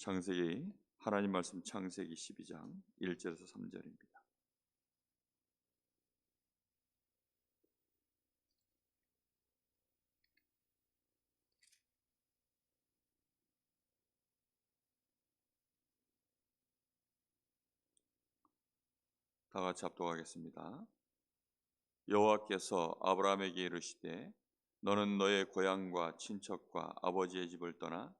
창세기 하나님 말씀 창세기 12장 1절에서 3절입니다. 다 같이 합독하겠습니다. 여호와께서 아브라함에게 이르시되 너는 너의 고향과 친척과 아버지의 집을 떠나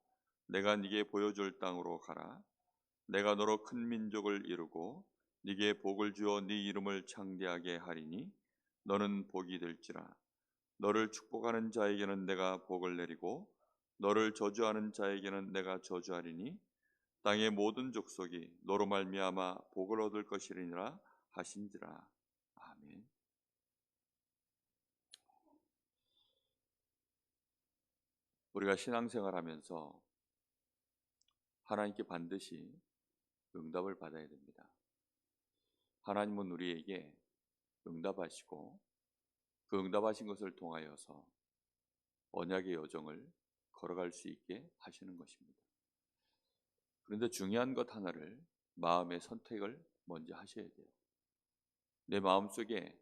내가 네게 보여줄 땅으로 가라. 내가 너로 큰 민족을 이루고 네게 복을 주어 네 이름을 창대하게 하리니 너는 복이 될지라. 너를 축복하는 자에게는 내가 복을 내리고 너를 저주하는 자에게는 내가 저주하리니 땅의 모든 족속이 너로 말미암아 복을 얻을 것이리니라 하신지라. 아멘. 우리가 신앙생활하면서 하나님께 반드시 응답을 받아야 됩니다. 하나님은 우리에게 응답하시고 그 응답하신 것을 통하여서 언약의 여정을 걸어갈 수 있게 하시는 것입니다. 그런데 중요한 것 하나를 마음의 선택을 먼저 하셔야 돼요. 내 마음속에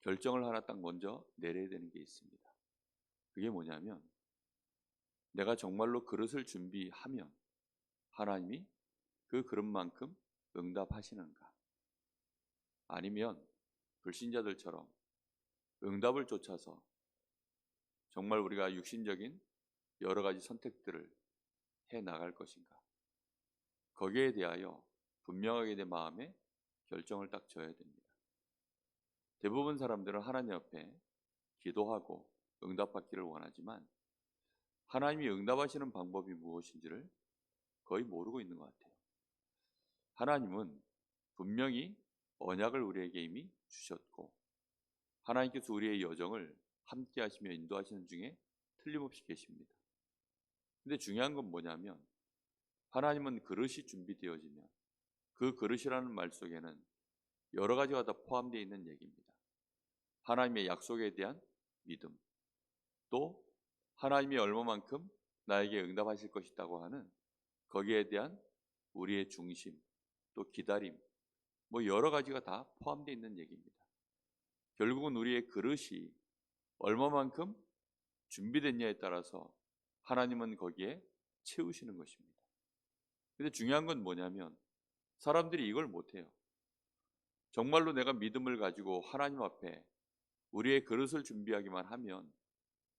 결정을 하나 딱 먼저 내려야 되는 게 있습니다. 그게 뭐냐면 내가 정말로 그릇을 준비하면 하나님이 그 그릇만큼 응답하시는가? 아니면 불신자들처럼 응답을 쫓아서 정말 우리가 육신적인 여러 가지 선택들을 해 나갈 것인가? 거기에 대하여 분명하게 내 마음에 결정을 딱 져야 됩니다. 대부분 사람들은 하나님 앞에 기도하고 응답받기를 원하지만 하나님이 응답하시는 방법이 무엇인지를 거의 모르고 있는 것 같아요. 하나님은 분명히 언약을 우리에게 이미 주셨고 하나님께서 우리의 여정을 함께 하시며 인도하시는 중에 틀림없이 계십니다. 근데 중요한 건 뭐냐면 하나님은 그릇이 준비되어지면 그 그릇이라는 말 속에는 여러 가지가 다 포함되어 있는 얘기입니다. 하나님의 약속에 대한 믿음, 또 하나님이 얼마만큼 나에게 응답하실 것이라고 하는 거기에 대한 우리의 중심, 또 기다림, 뭐 여러 가지가 다 포함되어 있는 얘기입니다. 결국은 우리의 그릇이 얼마만큼 준비됐냐에 따라서 하나님은 거기에 채우시는 것입니다. 근데 중요한 건 뭐냐면 사람들이 이걸 못해요. 정말로 내가 믿음을 가지고 하나님 앞에 우리의 그릇을 준비하기만 하면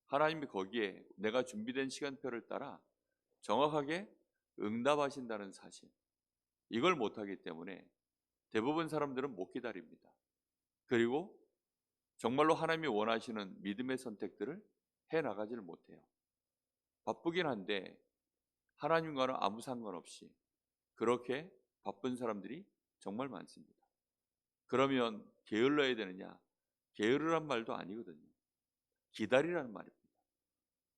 하나님이 거기에 내가 준비된 시간표를 따라 정확하게 응답하신다는 사실. 이걸 못하기 때문에 대부분 사람들은 못 기다립니다. 그리고 정말로 하나님이 원하시는 믿음의 선택들을 해 나가지를 못해요. 바쁘긴 한데 하나님과는 아무 상관없이 그렇게 바쁜 사람들이 정말 많습니다. 그러면 게을러야 되느냐? 게으르란 말도 아니거든요. 기다리라는 말입니다.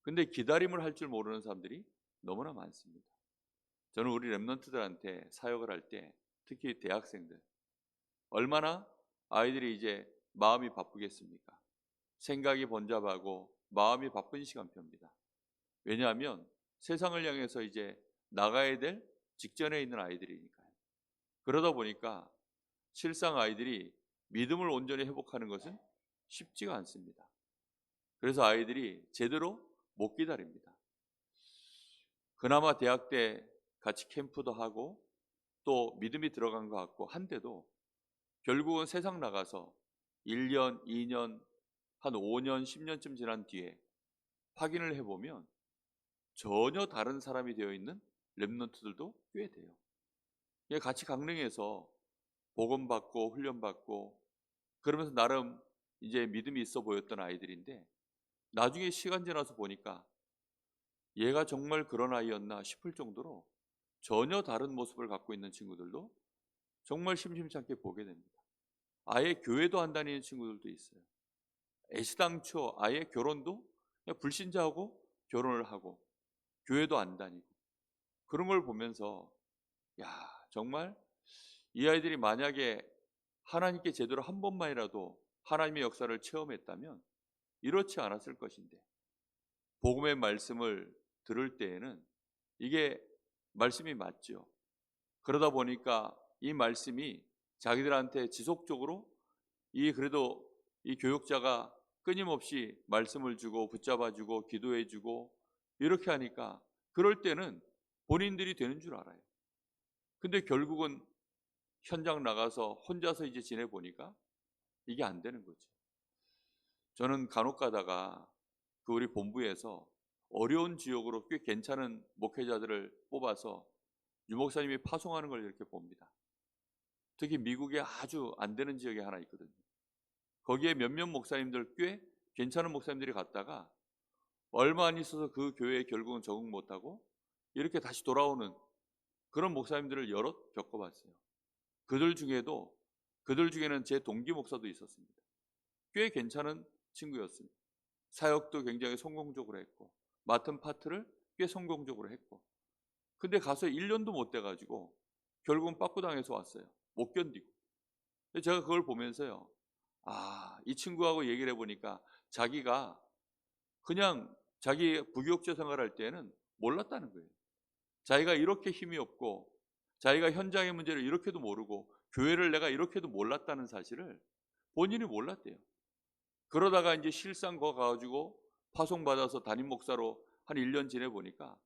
근데 기다림을 할 줄 모르는 사람들이 너무나 많습니다. 저는 우리 랩런트들한테 사역을 할 때 특히 대학생들 얼마나 아이들이 이제 마음이 바쁘겠습니까? 생각이 번잡하고 마음이 바쁜 시간표입니다. 왜냐하면 세상을 향해서 이제 나가야 될 직전에 있는 아이들이니까요. 그러다 보니까 실상 아이들이 믿음을 온전히 회복하는 것은 쉽지가 않습니다. 그래서 아이들이 제대로 못 기다립니다. 그나마 대학 때 같이 캠프도 하고 또 믿음이 들어간 것 같고 한데도 결국은 세상 나가서 1년, 2년, 한 5년, 10년쯤 지난 뒤에 확인을 해보면 전혀 다른 사람이 되어 있는 랩런트들도 꽤 돼요. 같이 강릉에서 복음 받고 훈련 받고 그러면서 나름 이제 믿음이 있어 보였던 아이들인데 나중에 시간 지나서 보니까 얘가 정말 그런 아이였나 싶을 정도로 전혀 다른 모습을 갖고 있는 친구들도 정말 심심치 않게 보게 됩니다. 아예 교회도 안 다니는 친구들도 있어요. 애시당초 아예 결혼도 불신자하고 결혼을 하고 교회도 안 다니고 그런 걸 보면서 야 정말 이 아이들이 만약에 하나님께 제대로 한 번만이라도 하나님의 역사를 체험했다면 이렇지 않았을 것인데 복음의 말씀을 들을 때에는 이게 말씀이 맞죠. 그러다 보니까 이 말씀이 자기들한테 지속적으로 이 그래도 이 교육자가 끊임없이 말씀을 주고 붙잡아 주고 기도해 주고 이렇게 하니까 그럴 때는 본인들이 되는 줄 알아요. 근데 결국은 현장 나가서 혼자서 이제 지내 보니까 이게 안 되는 거죠. 저는 간혹 가다가 그 우리 본부에서 어려운 지역으로 꽤 괜찮은 목회자들을 뽑아서 유 목사님이 파송하는 걸 이렇게 봅니다. 특히 미국에 아주 안 되는 지역에 하나 있거든요. 거기에 몇몇 목사님들 꽤 괜찮은 목사님들이 갔다가 얼마 안 있어서 그 교회에 결국은 적응 못하고 이렇게 다시 돌아오는 그런 목사님들을 여러 겪어봤어요. 그들 중에도 그들 중에는 제 동기 목사도 있었습니다. 꽤 괜찮은 친구였습니다. 사역도 굉장히 성공적으로 했고 맡은 파트를 꽤 성공적으로 했고 근데 가서 1년도 못 돼가지고 결국은 빠꾸당해서 왔어요. 못 견디고. 제가 그걸 보면서요. 아, 이 친구하고 얘기를 해보니까 자기가 그냥 자기 부교육자 생활할 때는 몰랐다는 거예요. 자기가 이렇게 힘이 없고 자기가 현장의 문제를 이렇게도 모르고 교회를 내가 이렇게도 몰랐다는 사실을 본인이 몰랐대요. 그러다가 이제 실상 거 가지고 파송받아서 담임 목사로 한 1년 지내 보니까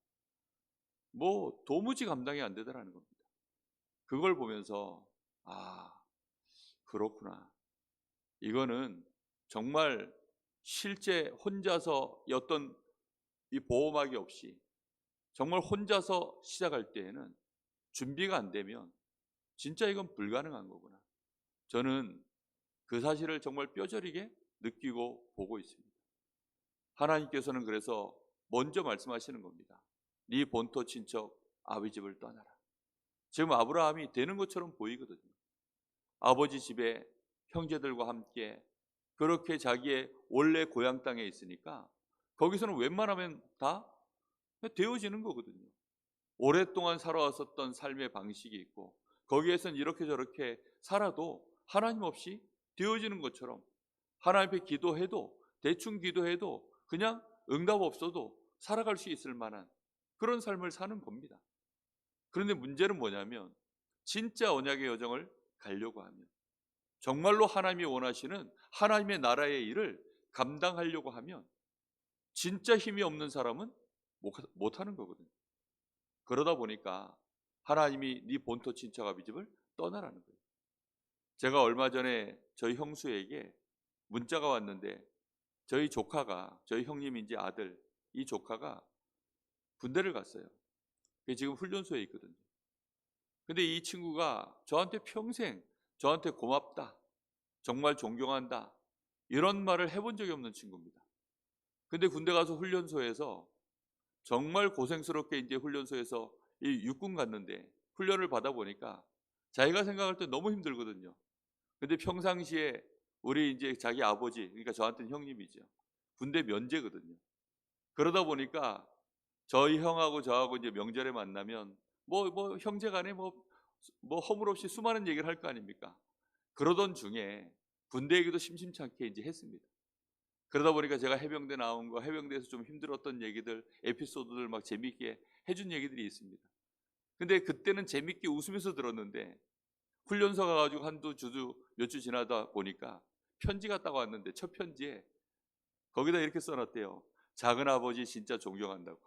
뭐 도무지 감당이 안 되더라는 겁니다. 그걸 보면서 아, 그렇구나. 이거는 정말 실제 혼자서 어떤 이 보호막이 없이 정말 혼자서 시작할 때에는 준비가 안 되면 진짜 이건 불가능한 거구나. 저는 그 사실을 정말 뼈저리게 느끼고 보고 있습니다. 하나님께서는 그래서 먼저 말씀하시는 겁니다. 네 본토 친척 아비 집을 떠나라. 지금 아브라함이 되는 것처럼 보이거든요. 아버지 집에 형제들과 함께 그렇게 자기의 원래 고향 땅에 있으니까 거기서는 웬만하면 다 되어지는 거거든요. 오랫동안 살아왔었던 삶의 방식이 있고 거기에선 이렇게 저렇게 살아도 하나님 없이 되어지는 것처럼 하나님 앞에 기도해도 대충 기도해도 그냥 응답 없어도 살아갈 수 있을 만한 그런 삶을 사는 겁니다. 그런데 문제는 뭐냐면 진짜 언약의 여정을 가려고 하면 정말로 하나님이 원하시는 하나님의 나라의 일을 감당하려고 하면 진짜 힘이 없는 사람은 못 하는 거거든요. 그러다 보니까 하나님이 네 본토 친척 아비 집을 떠나라는 거예요. 제가 얼마 전에 저희 형수에게 문자가 왔는데 저희 조카가 저희 형님 이제 아들 이 조카가 군대를 갔어요. 지금 훈련소에 있거든요. 근데 이 친구가 저한테 평생 저한테 고맙다. 정말 존경한다. 이런 말을 해본 적이 없는 친구입니다. 근데 군대 가서 훈련소에서 정말 고생스럽게 이제 훈련소에서 이 육군 갔는데 훈련을 받아 보니까 자기가 생각할 때 너무 힘들거든요. 근데 평상시에 우리 이제 자기 아버지, 그러니까 저한테는 형님이죠. 군대 면제거든요. 그러다 보니까 저희 형하고 저하고 이제 명절에 만나면 뭐 뭐 형제 간에 뭐 뭐 허물없이 수많은 얘기를 할 거 아닙니까? 그러던 중에 군대 얘기도 심심찮게 이제 했습니다. 그러다 보니까 제가 해병대 나온 거, 해병대에서 좀 힘들었던 얘기들, 에피소드들 막 재미있게 해준 얘기들이 있습니다. 근데 그때는 재밌게 웃으면서 들었는데 훈련소 가가지고 한두 주주 몇주 지나다 보니까 편지가 딱 왔는데 첫 편지에 거기다 이렇게 써놨대요. 작은 아버지 진짜 존경한다고.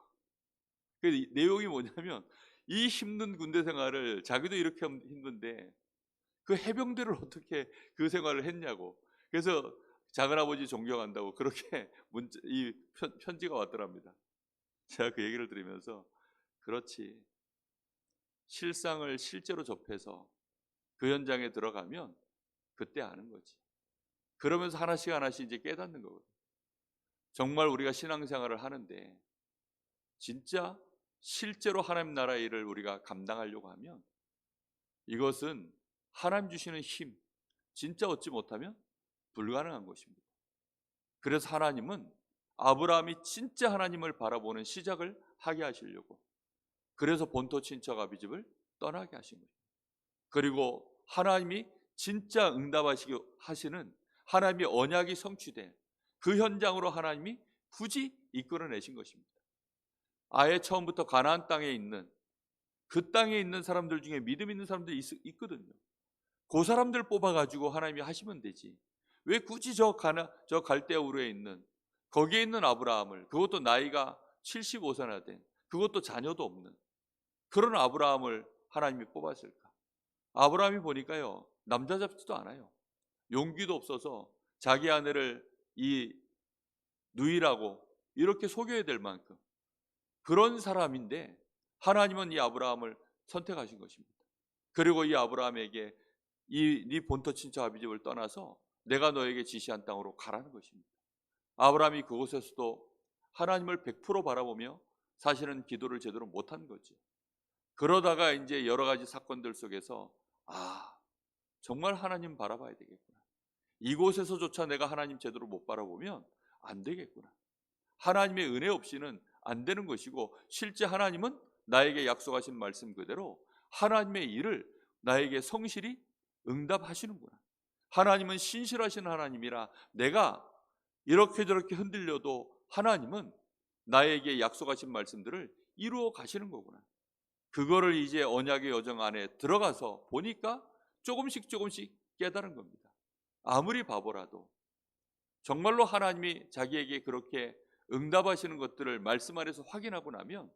그 내용이 뭐냐면 이 힘든 군대 생활을 자기도 이렇게 힘든데 그 해병대를 어떻게 그 생활을 했냐고. 그래서 작은 아버지 존경한다고 그렇게 문자, 이 편, 지가 왔더랍니다. 제가 그 얘기를 들으면서 그렇지. 실상을 실제로 접해서 그 현장에 들어가면 그때 아는 거지. 그러면서 하나씩 하나씩 이제 깨닫는 거거든. 정말 우리가 신앙생활을 하는데 진짜 실제로 하나님 나라의 일을 우리가 감당하려고 하면 이것은 하나님 주시는 힘, 진짜 얻지 못하면 불가능한 것입니다. 그래서 하나님은 아브라함이 진짜 하나님을 바라보는 시작을 하게 하시려고 그래서 본토 친척 아비집을 떠나게 하신 거예요. 그리고 하나님이 진짜 응답하시기 하시는 하나님의 언약이 성취된 그 현장으로 하나님이 굳이 이끌어내신 것입니다. 아예 처음부터 가나안 땅에 있는 그 땅에 있는 사람들 중에 믿음 있는 사람들이 있, 있거든요. 그 사람들 뽑아가지고 하나님이 하시면 되지. 왜 굳이 저 가나 저 갈대아 우르에 있는 거기에 있는 아브라함을 그것도 나이가 75세나 된 그것도 자녀도 없는 그런 아브라함을 하나님이 뽑았을까? 아브라함이 보니까요 남자 잡지도 않아요. 용기도 없어서 자기 아내를 이 누이라고 이렇게 속여야 될 만큼 그런 사람인데 하나님은 이 아브라함을 선택하신 것입니다. 그리고 이 아브라함에게 이네 본토 친척 아비집을 떠나서 내가 너에게 지시한 땅으로 가라는 것입니다. 아브라함이 그곳에서도 하나님을 100% 바라보며 사실은 기도를 제대로 못한 거죠. 그러다가 이제 여러 가지 사건들 속에서 아 정말 하나님 바라봐야 되겠구나. 이곳에서조차 내가 하나님 제대로 못 바라보면 안 되겠구나. 하나님의 은혜 없이는 안 되는 것이고 실제 하나님은 나에게 약속하신 말씀 그대로 하나님의 일을 나에게 성실히 응답하시는구나. 하나님은 신실하신 하나님이라 내가 이렇게 저렇게 흔들려도 하나님은 나에게 약속하신 말씀들을 이루어 가시는 거구나. 그거를 이제 언약의 여정 안에 들어가서 보니까 조금씩 조금씩 깨달은 겁니다. 아무리 바보라도 정말로 하나님이 자기에게 그렇게 응답하시는 것들을 말씀 안에서 확인하고 나면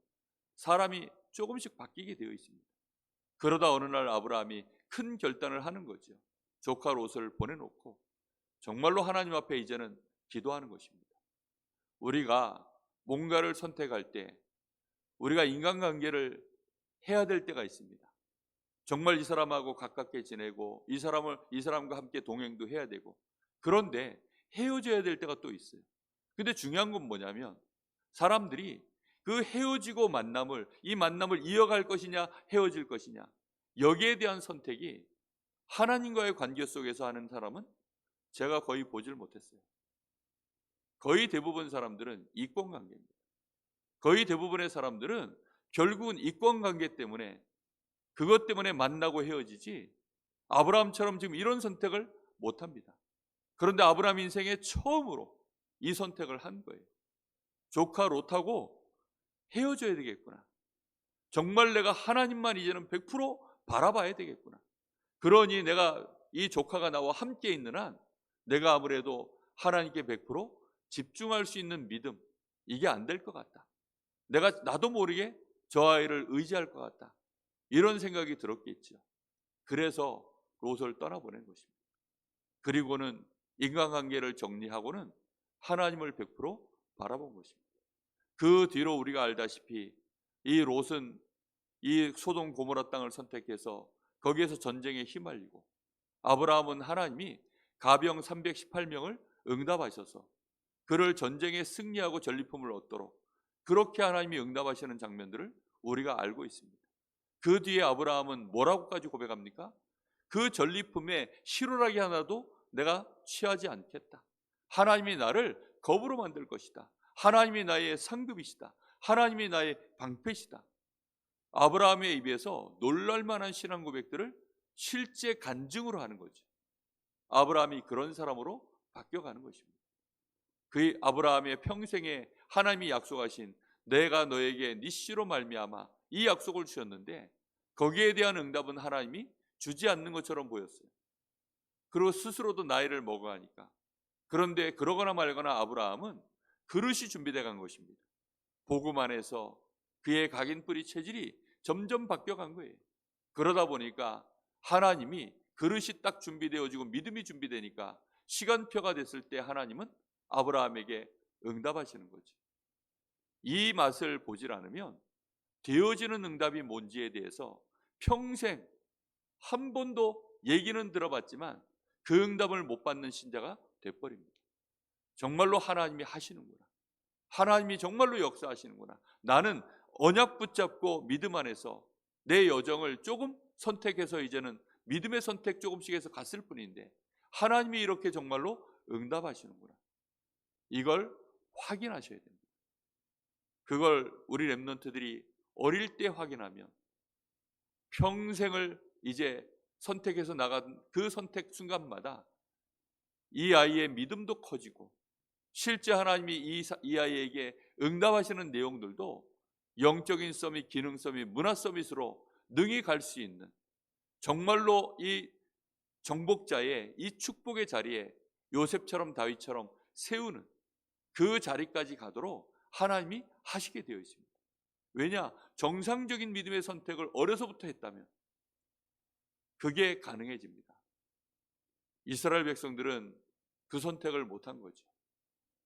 사람이 조금씩 바뀌게 되어 있습니다. 그러다 어느 날 아브라함이 큰 결단을 하는 거죠. 조카 롯을 보내놓고 정말로 하나님 앞에 이제는 기도하는 것입니다. 우리가 뭔가를 선택할 때 우리가 인간관계를 해야 될 때가 있습니다. 정말 이 사람하고 가깝게 지내고 이 사람을 이 사람과 함께 동행도 해야 되고 그런데 헤어져야 될 때가 또 있어요. 근데 중요한 건 뭐냐면 사람들이 그 헤어지고 만남을 이 만남을 이어갈 것이냐 헤어질 것이냐 여기에 대한 선택이 하나님과의 관계 속에서 하는 사람은 제가 거의 보질 못했어요. 거의 대부분 사람들은 이권 관계입니다. 거의 대부분의 사람들은 결국은 이권 관계 때문에 그것 때문에 만나고 헤어지지 아브라함처럼 지금 이런 선택을 못 합니다. 그런데 아브라함 인생에 처음으로 이 선택을 한 거예요. 조카 롯하고 헤어져야 되겠구나. 정말 내가 하나님만 이제는 100% 바라봐야 되겠구나. 그러니 내가 이 조카가 나와 함께 있는 한 내가 아무래도 하나님께 100% 집중할 수 있는 믿음 이게 안 될 것 같다. 내가 나도 모르게 저 아이를 의지할 것 같다. 이런 생각이 들었겠죠. 그래서 롯을 떠나보낸 것입니다. 그리고는 인간관계를 정리하고는 하나님을 100% 바라본 것입니다. 그 뒤로 우리가 알다시피 이 롯은 이 소돔 고모라 땅을 선택해서 거기에서 전쟁에 휘말리고 아브라함은 하나님이 가병 318명을 응답하셔서 그를 전쟁에 승리하고 전리품을 얻도록 그렇게 하나님이 응답하시는 장면들을 우리가 알고 있습니다. 그 뒤에 아브라함은 뭐라고까지 고백합니까? 그 전리품에 실오라기 하나도 내가 취하지 않겠다. 하나님이 나를 겁으로 만들 것이다. 하나님이 나의 상급이시다. 하나님이 나의 방패시다. 아브라함의 입에서 놀랄만한 신앙 고백들을 실제 간증으로 하는 거죠. 아브라함이 그런 사람으로 바뀌어가는 것입니다. 그 아브라함의 평생에 하나님이 약속하신 내가 너에게 니시로 말미암아 이 약속을 주셨는데 거기에 대한 응답은 하나님이 주지 않는 것처럼 보였어요. 그리고 스스로도 나이를 먹어가니까 그런데 그러거나 말거나 아브라함은 그릇이 준비돼 간 것입니다. 복음 안에서 그의 각인 뿌리 체질이 점점 바뀌어 간 거예요. 그러다 보니까 하나님이 그릇이 딱 준비되어지고 믿음이 준비되니까 시간표가 됐을 때 하나님은 아브라함에게 응답하시는 거죠. 이 맛을 보질 않으면 되어지는 응답이 뭔지에 대해서 평생 한 번도 얘기는 들어봤지만 그 응답을 못 받는 신자가 돼버립니다. 정말로 하나님이 하시는구나. 하나님이 정말로 역사하시는구나. 나는 언약 붙잡고 믿음 안에서 내 여정을 조금 선택해서 이제는 믿음의 선택 조금씩 해서 갔을 뿐인데 하나님이 이렇게 정말로 응답하시는구나. 이걸 확인하셔야 됩니다. 그걸 우리 랩런트들이 어릴 때 확인하면 평생을 이제 선택해서 나간 그 선택 순간마다 이 아이의 믿음도 커지고 실제 하나님이 이, 이 아이에게 응답하시는 내용들도 영적인 서밋, 기능 서밋, 문화 서밋으로 능히 갈 수 있는 정말로 이 정복자의 이 축복의 자리에 요셉처럼 다윗처럼 세우는 그 자리까지 가도록 하나님이 하시게 되어 있습니다. 왜냐? 정상적인 믿음의 선택을 어려서부터 했다면 그게 가능해집니다. 이스라엘 백성들은 그 선택을 못한 거죠.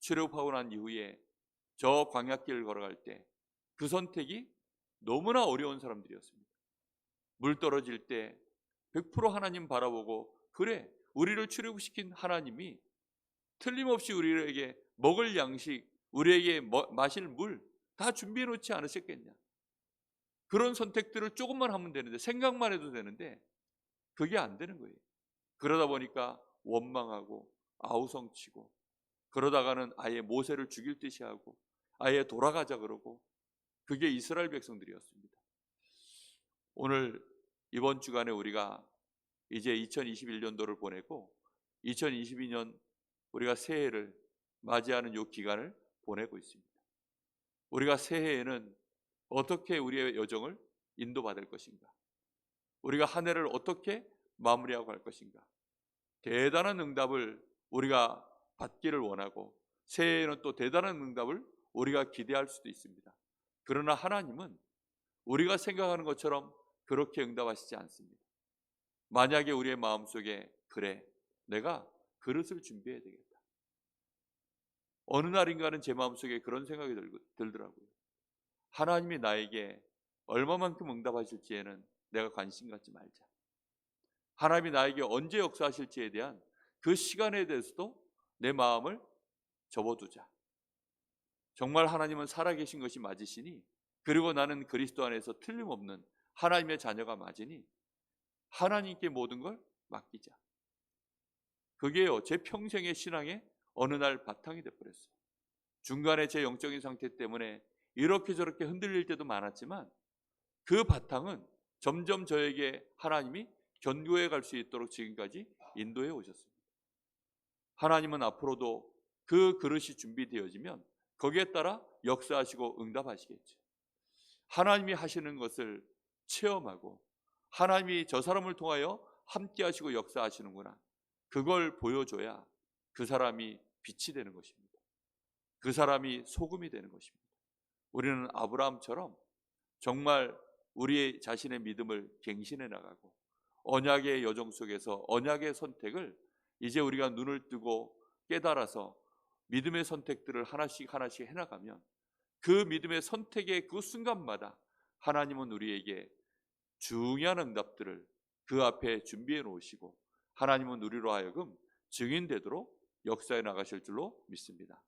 출애굽하고 난 이후에 저 광야길을 걸어갈 때 그 선택이 너무나 어려운 사람들이었습니다. 물 떨어질 때 100% 하나님 바라보고 그래 우리를 출애굽시킨 하나님이 틀림없이 우리에게 먹을 양식, 우리에게 뭐- 마실 물 다 준비해 놓지 않으셨겠냐? 그런 선택들을 조금만 하면 되는데 생각만 해도 되는데 그게 안 되는 거예요. 그러다 보니까 원망하고 아우성치고 그러다가는 아예 모세를 죽일 듯이 하고 아예 돌아가자 그러고 그게 이스라엘 백성들이었습니다. 오늘 이번 주간에 우리가 이제 2021년도를 보내고 2022년 우리가 새해를 맞이하는 요 기간을 보내고 있습니다. 우리가 새해에는 어떻게 우리의 여정을 인도받을 것인가? 우리가 한 해를 어떻게 마무리하고 갈 것인가? 대단한 응답을 우리가 받기를 원하고 새해에는 또 대단한 응답을 우리가 기대할 수도 있습니다. 그러나 하나님은 우리가 생각하는 것처럼 그렇게 응답하시지 않습니다. 만약에 우리의 마음속에 그래 내가 그릇을 준비해야 되겠다. 어느 날인가는 제 마음속에 그런 생각이 들, 들더라고요. 하나님이 나에게 얼마만큼 응답하실지에는 내가 관심 갖지 말자. 하나님이 나에게 언제 역사하실지에 대한 그 시간에 대해서도 내 마음을 접어두자. 정말 하나님은 살아계신 것이 맞으시니 그리고 나는 그리스도 안에서 틀림없는 하나님의 자녀가 맞으니 하나님께 모든 걸 맡기자. 그게요 제 평생의 신앙의 어느 날 바탕이 돼버렸어요. 중간에 제 영적인 상태 때문에 이렇게 저렇게 흔들릴 때도 많았지만 그 바탕은 점점 저에게 하나님이 견고해 갈 수 있도록 지금까지 인도해 오셨습니다. 하나님은 앞으로도 그 그릇이 준비되어지면 거기에 따라 역사하시고 응답하시겠죠. 하나님이 하시는 것을 체험하고 하나님이 저 사람을 통하여 함께 하시고 역사하시는구나. 그걸 보여줘야 그 사람이 빛이 되는 것입니다. 그 사람이 소금이 되는 것입니다. 우리는 아브라함처럼 정말 우리 자신의 믿음을 갱신해 나가고 언약의 여정 속에서 언약의 선택을 이제 우리가 눈을 뜨고 깨달아서 믿음의 선택들을 하나씩 하나씩 해나가면 그 믿음의 선택의 그 순간마다 하나님은 우리에게 중요한 응답들을 그 앞에 준비해 놓으시고 하나님은 우리로 하여금 증인되도록 역사에 나가실 줄로 믿습니다.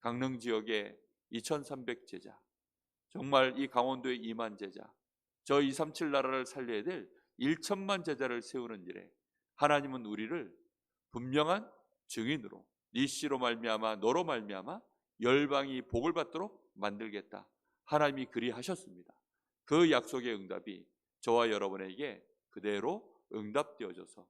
강릉 지역의 2,300 제자, 정말 이 강원도의 2만 제자, 저 237 나라를 살려야 될 1천만 제자를 세우는 일에 하나님은 우리를 분명한 증인으로 네 씨로 말미암아 너로 말미암아 열방이 복을 받도록 만들겠다. 하나님이 그리하셨습니다. 그 약속의 응답이 저와 여러분에게 그대로 응답되어져서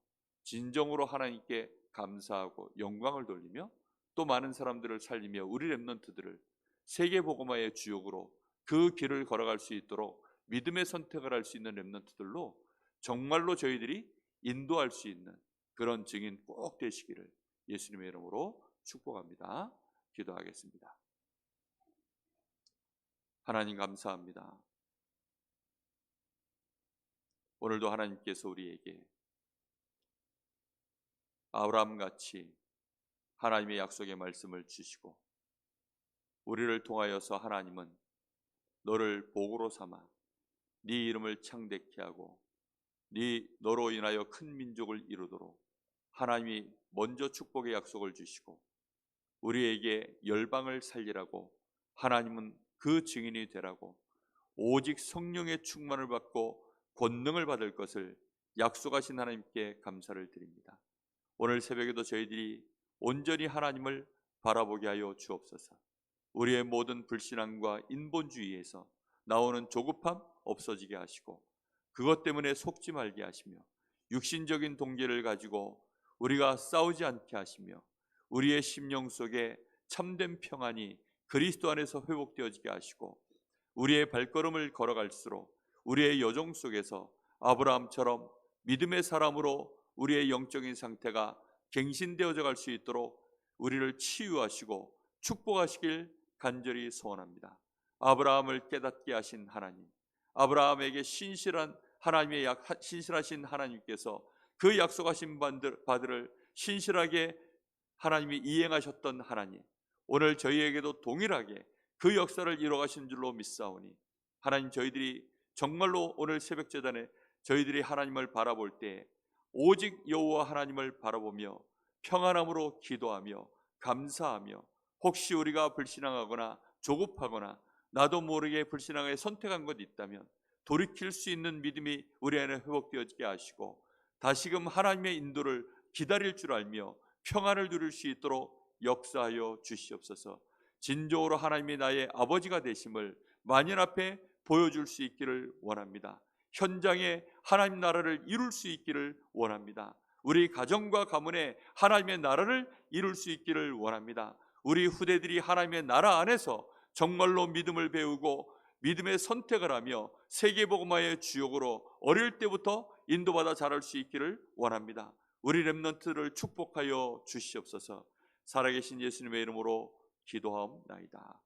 진정으로 하나님께 감사하고 영광을 돌리며 또 많은 사람들을 살리며 우리 렘넌트들을 세계 복음화의 주역으로 그 길을 걸어갈 수 있도록 믿음의 선택을 할 수 있는 렘넌트들로 정말로 저희들이 인도할 수 있는 그런 증인 꼭 되시기를 예수님의 이름으로 축복합니다. 기도하겠습니다. 하나님 감사합니다. 오늘도 하나님께서 우리에게 아브라함 같이 하나님의 약속의 말씀을 주시고 우리를 통하여서 하나님은 너를 복으로 삼아 네 이름을 창대케 하고 네 너로 인하여 큰 민족을 이루도록 하나님이 먼저 축복의 약속을 주시고 우리에게 열방을 살리라고 하나님은 그 증인이 되라고 오직 성령의 충만을 받고 권능을 받을 것을 약속하신 하나님께 감사를 드립니다. 오늘 새벽에도 저희들이 온전히 하나님을 바라보게 하여 주옵소서. 우리의 모든 불신앙과 인본주의에서 나오는 조급함 없어지게 하시고 그것 때문에 속지 말게 하시며 육신적인 동기를 가지고 우리가 싸우지 않게 하시며 우리의 심령 속에 참된 평안이 그리스도 안에서 회복되어지게 하시고 우리의 발걸음을 걸어갈수록 우리의 여정 속에서 아브라함처럼 믿음의 사람으로 우리의 영적인 상태가 갱신되어져 갈 수 있도록 우리를 치유하시고 축복하시길 간절히 소원합니다. 아브라함을 깨닫게 하신 하나님, 아브라함에게 신실한 하나님의 약 신실하신 하나님께서 그 약속하신 바들- 바들을 신실하게 하나님이 이행하셨던 하나님, 오늘 저희에게도 동일하게 그 역사를 이루어가신 줄로 믿사오니 하나님 저희들이 정말로 오늘 새벽 재단에 저희들이 하나님을 바라볼 때 오직 여호와 하나님을 바라보며 평안함으로 기도하며 감사하며 혹시 우리가 불신앙하거나 조급하거나 나도 모르게 불신앙에 선택한 것 있다면 돌이킬 수 있는 믿음이 우리 안에 회복되어지게 하시고 다시금 하나님의 인도를 기다릴 줄 알며 평안을 누릴 수 있도록 역사하여 주시옵소서. 진정으로 하나님이 나의 아버지가 되심을 만인 앞에 보여줄 수 있기를 원합니다. 현장에 하나님 나라를 이룰 수 있기를 원합니다. 우리 가정과 가문에 하나님의 나라를 이룰 수 있기를 원합니다. 우리 후대들이 하나님의 나라 안에서 정말로 믿음을 배우고 믿음의 선택을 하며 세계복음화의 주역으로 어릴 때부터 인도받아 자랄 수 있기를 원합니다. 우리 렘넌트를 축복하여 주시옵소서. 살아계신 예수님의 이름으로 기도하옵나이다.